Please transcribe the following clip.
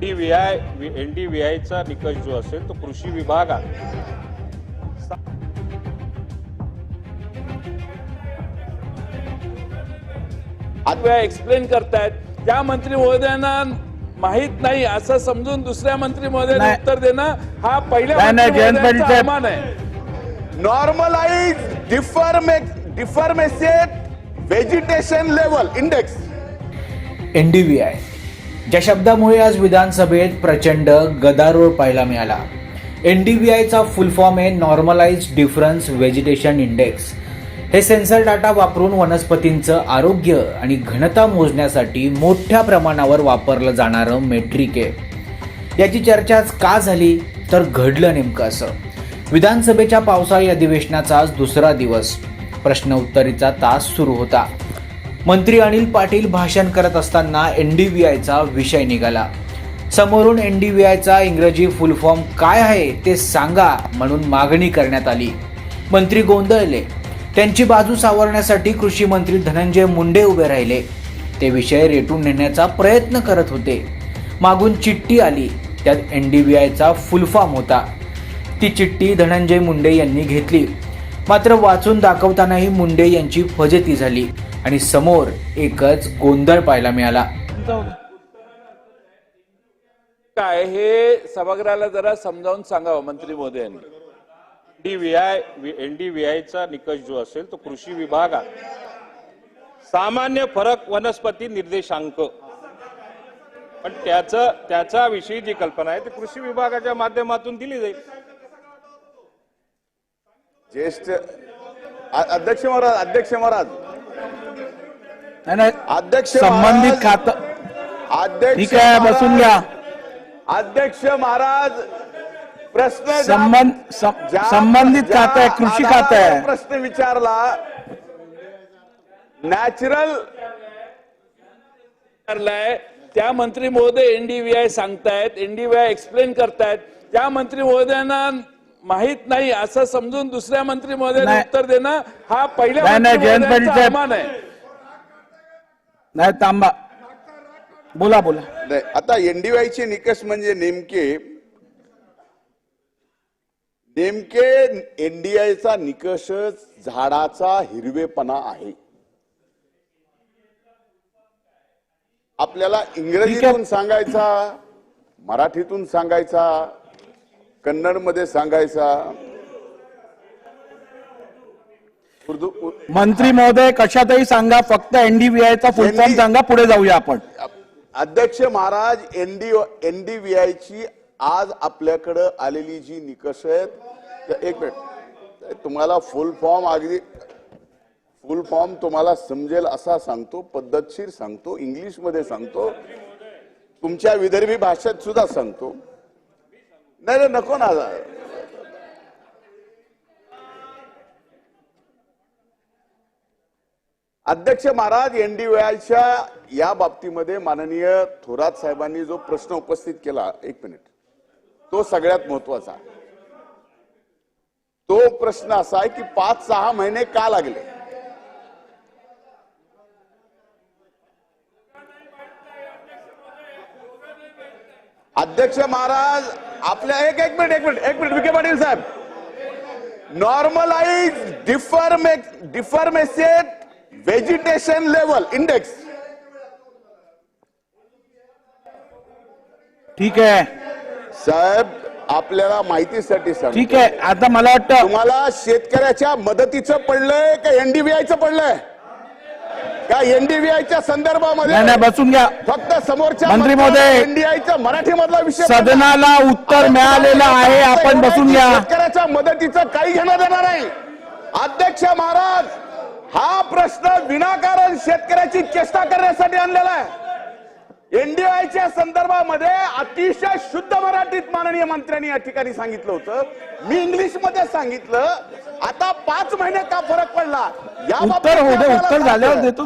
D V I N D V आयचा निकष जो असेल तो कृषी विभागात आता एक्सप्लेन करतायत त्या मंत्री महोदयांना माहीत नाही असं समजून दुसऱ्या मंत्री महोदयांनी. उत्तर देणं हा पहिल्या. अवमान आहे normalize deforme deformation vegetation level index एनडीव्हीआय ज्या शब्दामुळे आज विधानसभेत प्रचंड गदारोळ पाहायला मिळाला. एन डी व्ही आयचा फुल फॉर्म आहे नॉर्मलाइज डिफरन्स व्हेजिटेशन इंडेक्स हे सेन्सर डाटा वापरून वनस्पतींचं आरोग्य आणि घनता मोजण्यासाठी मोठ्या प्रमाणावर वापरलं जाणारं मेट्रिक आहे. याची चर्चा आज का झाली? तर घडलं नेमकं असं. विधानसभेच्या पावसाळी अधिवेशनाचा आज दुसरा दिवस. प्रश्न उत्तरीचा तास सुरू होता. मंत्री अनिल पाटील भाषण करत असताना एन डी वी आयचा विषय निघाला. समोरून एन डी वी आयचा इंग्रजी फुल फॉर्म काय आहे ते सांगा म्हणून मागणी करण्यात आली. मंत्री गोंधळले. त्यांची बाजू सावरण्यासाठी कृषी मंत्री धनंजय मुंडे उभे राहिले. ते विषय रेटून नेण्याचा प्रयत्न करत होते. मागून चिठ्ठी आली. त्यात एन डी वी आयचा फुल फॉर्म होता. ती चिठ्ठी धनंजय मुंडे यांनी घेतली. मात्र वाचून दाखवतानाही मुंडे यांची फजेती झाली. आणि समोर एकच गोंधळ पाहायला मिळाला. काय हे सभागृहाला जरा समजावून सांगावं मंत्री महोदयांनी D V I N D V आयचा निकष जो असेल तो कृषी विभागात सामान्य फरक वनस्पती निर्देशांक. पण त्याचं त्याचा विषयी जी कल्पना आहे ती कृषी विभागाच्या माध्यमातून दिली जाईल. ज्येष्ठ अध्यक्ष महाराज अध्यक्ष महाराज. नाही, अध्यक्ष संबंधित खात अध्यक्ष ठीक आहे बसून घ्या. अध्यक्ष महाराज प्रश्न संबंध संबंधित खातं आहे कृषी खातं आहे. प्रश्न विचारला. नॅचरल विचारलाय. त्या मंत्री महोदय एनडीव्हीआय सांगतायत एनडीव्हीआय एक्सप्लेन करतायत. त्या मंत्री महोदयांना माहीत नाही असं समजून दुसऱ्या मंत्री महोदयांनी. उत्तर देणं हा पहिल्या जयंत पाटील साहेब. आहे. नाही थांबा. बोला बोला. नाही, आता एनडीवायचे निकष म्हणजे नेमके नेमके एनडीआयचा निकष झाडाचा हिरवेपणा आहे. आपल्याला इंग्रजीतून सांगायचा मराठीतून सांगायचा कन्नडमध्ये सांगायचा मंत्री महोदय कशातही सांगा फक्त एनडीव्हीआय चा फुल फॉर्म सांगा पुढे जाऊया आपण. अध्यक्ष महाराज एनडी एनडीव्हीआयची आज आपल्याकडं आलेली जी निकष आहेत एक मिनिट तुम्हाला फुल फॉर्म अगदी फुल फॉर्म तुम्हाला समजेल असा सांगतो पद्धतशीर सांगतो इंग्लिशमध्ये सांगतो तुमच्या विदर्भी भाषेत सुद्धा सांगतो. नाही नाही, नको ना अध्यक्ष महाराज एनडीव्हीआयच्या या बाबतीमध्ये माननीय थोरात साहेबांनी जो प्रश्न उपस्थित केला एक मिनिट. तो सगळ्यात महत्त्वाचा तो प्रश्न असा आहे की पाच सहा महिने का लागले? अध्यक्ष महाराज आपल्या एक एक मिनिट एक मिनिट एक मिनिट विखे पाटील साहेब. Normalise differ message vegetation level index ठीक आहे. साहेब आपल्याला माहितीसाठी सांग ठीक आहे. आता मला वाटतं तुम्हाला शेतकऱ्याच्या मदतीचं पडलंय का एनडीबीआयचं पडलंय? का एनडीबीआयच्या संदर्भामध्ये नाही नाही बसून घ्या. फक्त समोरच्या मंत्री महोदय, एनडीआयचा मराठी मधला विषय. सदनाला उत्तर मिळालेलं आहे. आपण बसून घ्या. शेतकऱ्याच्या मदतीचं काही घेणं देणार नाही. अध्यक्ष महाराज प्रश्न विनाकारण शेतकऱ्याची चेष्टा करण्यासाठी आणलेला आहे. एनडीआयच्या संदर्भामध्ये अतिशय शुद्ध मराठीत माननीय मंत्र्यांनी या ठिकाणी सांगितलं होतं. मी इंग्लिशमध्ये सांगितलं. आता पाच महिने का फरक पडला? या उत्तर होऊ दे उत्तर झाल्यावर देतो.